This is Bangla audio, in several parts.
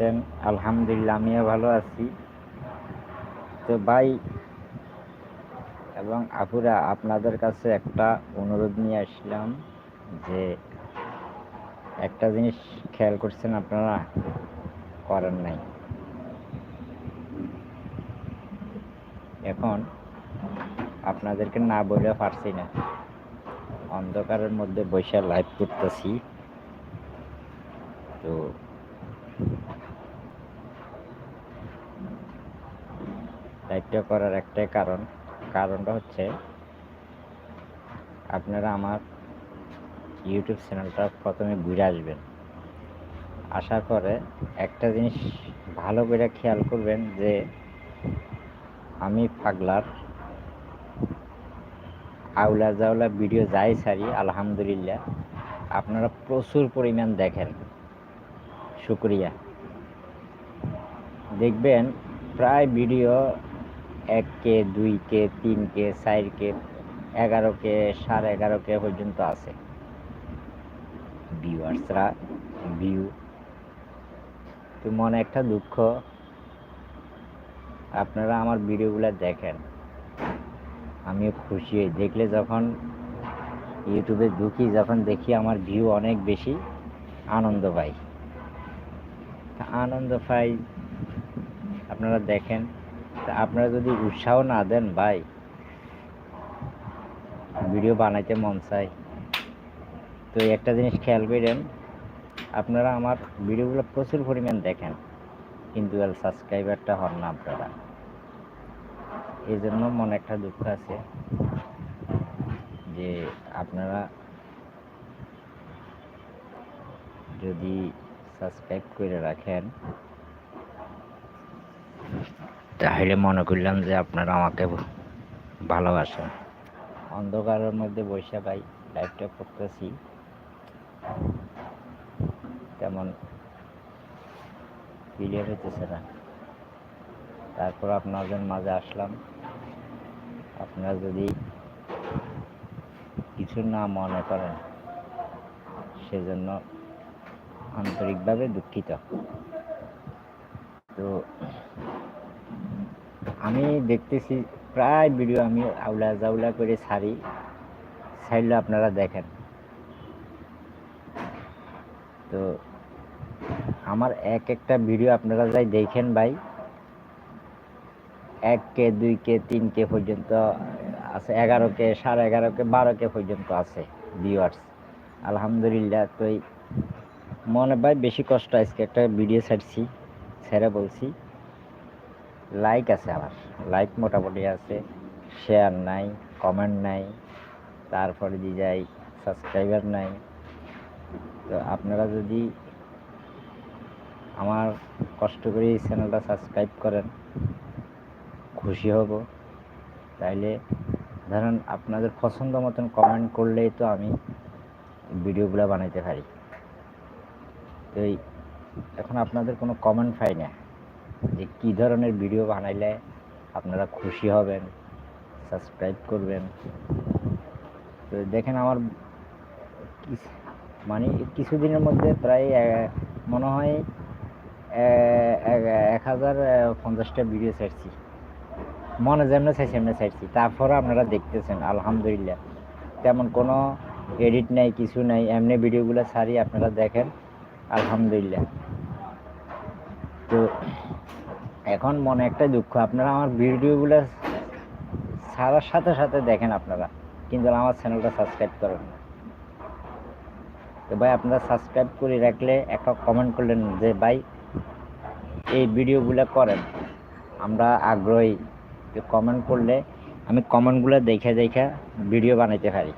আছেন? আলহামদুলিল্লাহ, আমিও ভালো আছি। তো ভাই এবং আপুরা, আপনাদের কাছে একটা অনুরোধ নিয়ে আসলাম যে একটা জিনিস খেয়াল করছেন আপনারা? করেন নাই। এখন আপনাদেরকে না বলে পারছি না। অন্ধকারের মধ্যে বসে লাইভ করতেছি তো লাইভটা করার একটাই কারণ। কারণটা হচ্ছে, আপনারা আমার ইউটিউব চ্যানেলটা প্রথমে ঘুরে আসবেন। আসার পরে একটা জিনিস ভালো করে খেয়াল করবেন যে, আমি পাগলার আউলা জাউলা ভিডিও যাই সারি আলহামদুলিল্লাহ, আপনারা প্রচুর পরিমাণ দেখেন। শুক্রিয়া। দেখবেন, প্রায় ভিডিও এক কে দুই কে তিন কে চার কে এগারো কে সাড়ে এগারো কে পর্যন্ত আছে। ভিউয়ার্সরা ভিউ তো মনে একটা দুঃখ, আপনারা আমার ভিডিওগুলো দেখেন, আমিও খুশি হই। দেখলে যখন ইউটিউবে ঢুকি, যখন দেখি আমার ভিউ অনেক বেশি, আনন্দ পাই। আনন্দ পাই, আপনারা দেখেন আপনারা যদি উৎসাহ না দেন, ভাই, ভিডিও বানাইতে মন চাই তো একটা জিনিস খেয়াল করেন, আপনারা আমার ভিডিওগুলো প্রচুর পরিমাণ দেখেন, কিন্তু আর সাবস্ক্রাইবারটা হন না আপনারা। এই জন্য মনে একটা দুঃখ আছে যে আপনারা যদি সাবস্ক্রাইব করে রাখেন তাহলে মনে করলাম যে আপনারা আমাকে ভালোবাসেন। অন্ধকারের মধ্যে বসে ভাই লাইভটা করতেছি। তেমন ক্লিয়ার হইতেছে না। তারপর আপনাদের মাঝে আসলাম। আপনারা যদি কিছু না মনে করেন, সেজন্য আন্তরিকভাবে দুঃখিত। তো আমি দেখতেছি, প্রায় ভিডিও আমি আউলা জাউলা করে ছাড়ি। ছাড়লে আপনারা দেখেন। তো আমার এক একটা ভিডিও আপনারা যাই দেখেন ভাই, এক কে, দুই কে, তিন কে পর্যন্ত আছে, এগারো কে, সাড়ে এগারো কে, বারো কে পর্যন্ত আছে ভিউয়ার্স আলহামদুলিল্লাহ, তো মনে ভাই বেশি কষ্ট আজকে একটা ভিডিও ছাড়ছি, ছেড়ে বলছি। লাইক আছে আমার। লাইক মোটামুটি আছে শেয়ার নাই কমেন্ট নাই, তারপরে দিয়ে যাই সাবস্ক্রাইবার নাই। তো আপনারা যদি আমার কষ্ট করে এই চ্যানেলটা সাবস্ক্রাইব করেন, খুশি হব। তাইলে ধরেন আপনাদের পছন্দ মতন কমেন্ট করলেই তো আমি ভিডিওগুলো বানাইতে পারি। তো এখন আপনাদের কোনো কমেন্ট পাই না। যে কী ধরনের ভিডিও বানাইলে আপনারা খুশি হবেন সাবস্ক্রাইব করবেন। তো দেখেন আমার মানে কিছুদিনের মধ্যে প্রায় মনে হয় এক- হাজার পঞ্চাশটা ভিডিও ছাড়ছি। মনে যেমন চাইছি এমনি ছাড়ছি। তারপরে আপনারা দেখতেছেন, আলহামদুলিল্লাহ। তেমন কোনো এডিট নাই, কিছু নাই, এমনি ভিডিওগুলো ছাড়ি আপনারা দেখেন, আলহামদুলিল্লাহ। এখন মনে একটা দুঃখ, আপনারা আমার ভিডিওগুলো ছাড়ার সাথে সাথে দেখেন আপনারা, কিন্তু আমার চ্যানেলটা সাবস্ক্রাইব করেন না। তো ভাই, আপনারা সাবস্ক্রাইব করে রাখলে একটা কমেন্ট করলেন যে, ভাই, এই ভিডিওগুলো করেন। আমরা আগ্রহী কমেন্ট করলে আমি কমেন্টগুলো দেখে দেখে ভিডিও বানাইতে পারি।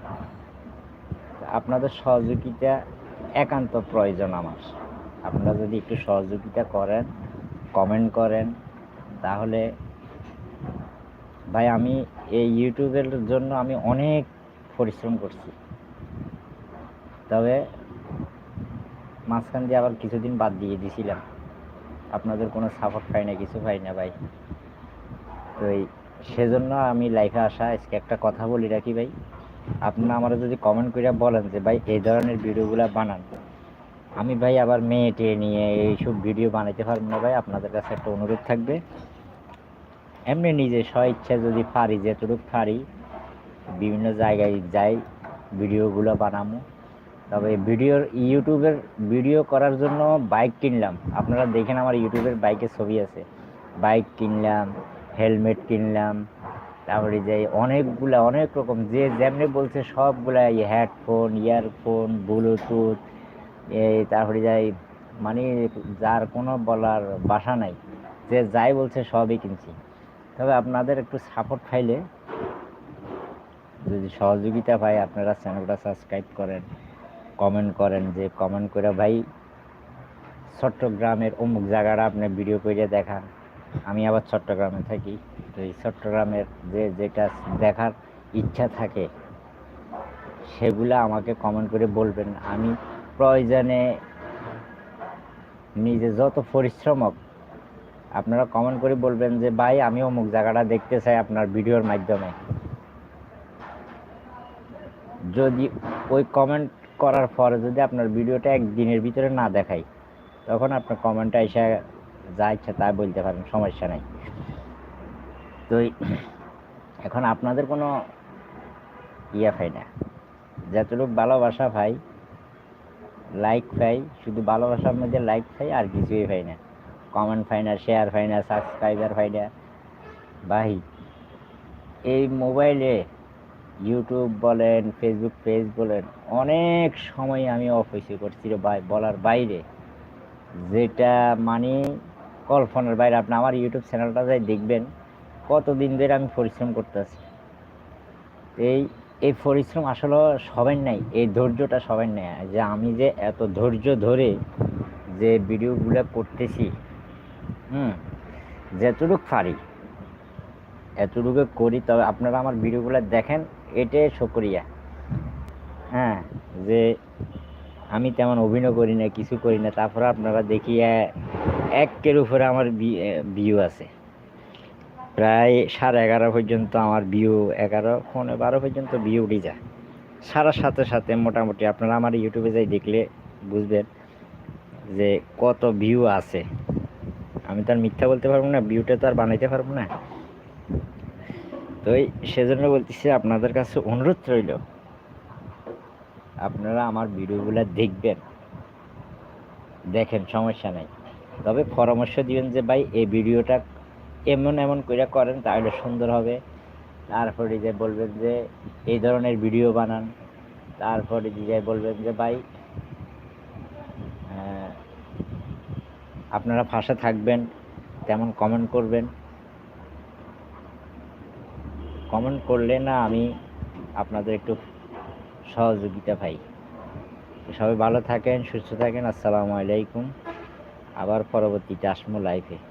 আপনাদের সহযোগিতা একান্ত প্রয়োজন আমার। আপনারা যদি একটু সহযোগিতা করেন কমেন্ট করেন। তাহলে ভাই আমি এই ইউটিউবের জন্য আমি অনেক পরিশ্রম করছি। তবে মাঝখান দিয়ে আবার কিছুদিন বাদ দিয়ে দিছিলাম। আপনাদের কোনো সাপোর্ট পাই না, কিছু পাই না ভাই। তো এই সেজন্য আমি লাইফে আসা, আজকে একটা কথা বলি রাখি ভাই। আপনারা আমার যদি কমেন্ট করে বলেন যে, ভাই, এই ধরনের ভিডিওগুলো বানান। আমি ভাই আবার মেয়ে টেয়ে নিয়ে এইসব ভিডিও বানাইতে পারব না ভাই, আপনাদের কাছে একটা অনুরোধ থাকবে। এমনি নিজে স্ব ইচ্ছা যদি পারি যেটুকু পারি, বিভিন্ন জায়গায় যাই, ভিডিওগুলো বানাবো তবে ভিডিওর, ইউটিউবের ভিডিও করার জন্য বাইক কিনলাম। আপনারা দেখেন আমার ইউটিউবের বাইকের ছবি আছে। বাইক কিনলাম, হেলমেট কিনলাম, তারপরে যে অনেকগুলা, অনেক রকম, যে যেমনি বলছে সবগুলা হেডফোন, ইয়ারফোন, ব্লুটুথ এই তারপরে যাই মানে যার কোনো বলার বাসা নাই, যে যাই বলছে সবই কিনছি। তবে আপনাদের একটু সাপোর্ট পাইলে, যদি সহযোগিতা পাই আপনারা চ্যানেলটা সাবস্ক্রাইব করেন কমেন্ট করেন, যে কমেন্ট করে, ভাই, চট্টগ্রামের অমুক জায়গাটা আপনি ভিডিও করে দেখান। আমি আবার চট্টগ্রামে থাকি। তো এই চট্টগ্রামের যে যেটা দেখার ইচ্ছা থাকে, সেগুলো আমাকে কমেন্ট করে বলবেন। আমি প্রয়োজনে নিজে যত পরিশ্রম আপনারা কমেন্ট করে বলবেন যে, ভাই, আমি অমুক জায়গাটা দেখতে চাই আপনার ভিডিওর মাধ্যমে। যদি ওই কমেন্ট করার পরে যদি আপনার ভিডিওটা একদিনের ভিতরে না দেখাই, তখন আপনার কমেন্টটা এসে যা ইচ্ছা তা বলতে পারেন, সমস্যা নাই। তো এখন আপনাদের কোনো ইয়া পাই না। যতটুকু ভালোবাসা পাই লাইক পাই, শুধু ভালোবাসার মধ্যে লাইক পাই আর কিছুই পাই না। কমেন্ট পাই না শেয়ার পাই না সাবস্ক্রাইবার পাই না। ভাই, এই মোবাইলে ইউটিউব বলেন ফেসবুক পেজ বলেন, অনেক সময় আমি অফিসে করছি বলার বাইরে। যেটা মানে কল্পনার বাইরে, আপনি আমার ইউটিউব চ্যানেলটা যাই দেখবেন, কতদিন ধরে আমি পরিশ্রম করতেছি। এই এই পরিশ্রম আসলে সবার নাই এই ধৈর্যটা সবার নেই যে আমি যে এত ধৈর্য ধরে যে ভিডিওগুলো করতেছি, হুম যেতটুকু পারি, এতটুকু করি, তবে আপনারা আমার ভিডিওগুলো দেখেন, এটাই শুক্রিয়া। হ্যাঁ যে আমি তেমন অভিনয় করি না কিছু করি না তারপরে আপনারা দেখি এ- একের উপরে আমার ভিউ আছে। প্রায় সাড়ে এগারো পর্যন্ত আমার ভিউ এগারো পনেরো বারো পর্যন্ত ভিউ উঠে যায়। সারার সাথে সাথে মোটামুটি আপনারা আমার ইউটিউবে যাই দেখলে বুঝবেন যে কত ভিউ আছে। আমি তো আর মিথ্যা বলতে পারব না ভিউটা তো আর বানাইতে পারব না। তো সেজন্য বলতেছি আপনাদের কাছে অনুরোধ রইল, আপনারা আমার ভিডিওগুলো দেখবেন। দেখেন সমস্যা নাই। তবে পরামর্শ দিবেন যে ভাই, এই ভিডিওটা এমন এমন করে করেন, তাহলে সুন্দর হবে। তারপরে যে বলবেন যে, এই ধরনের ভিডিও বানান। তারপরে যে বলবেন যে, ভাই আপনারা ফাঁসে থাকবেন, তেমন কমেন্ট করবেন। কমেন্ট করলে না আমি আপনাদের একটু সহযোগিতা পাই। সবাই ভালো থাকেন, সুস্থ থাকেন। আসসালামু আলাইকুম। আবার পরবর্তীতে আসব লাইফে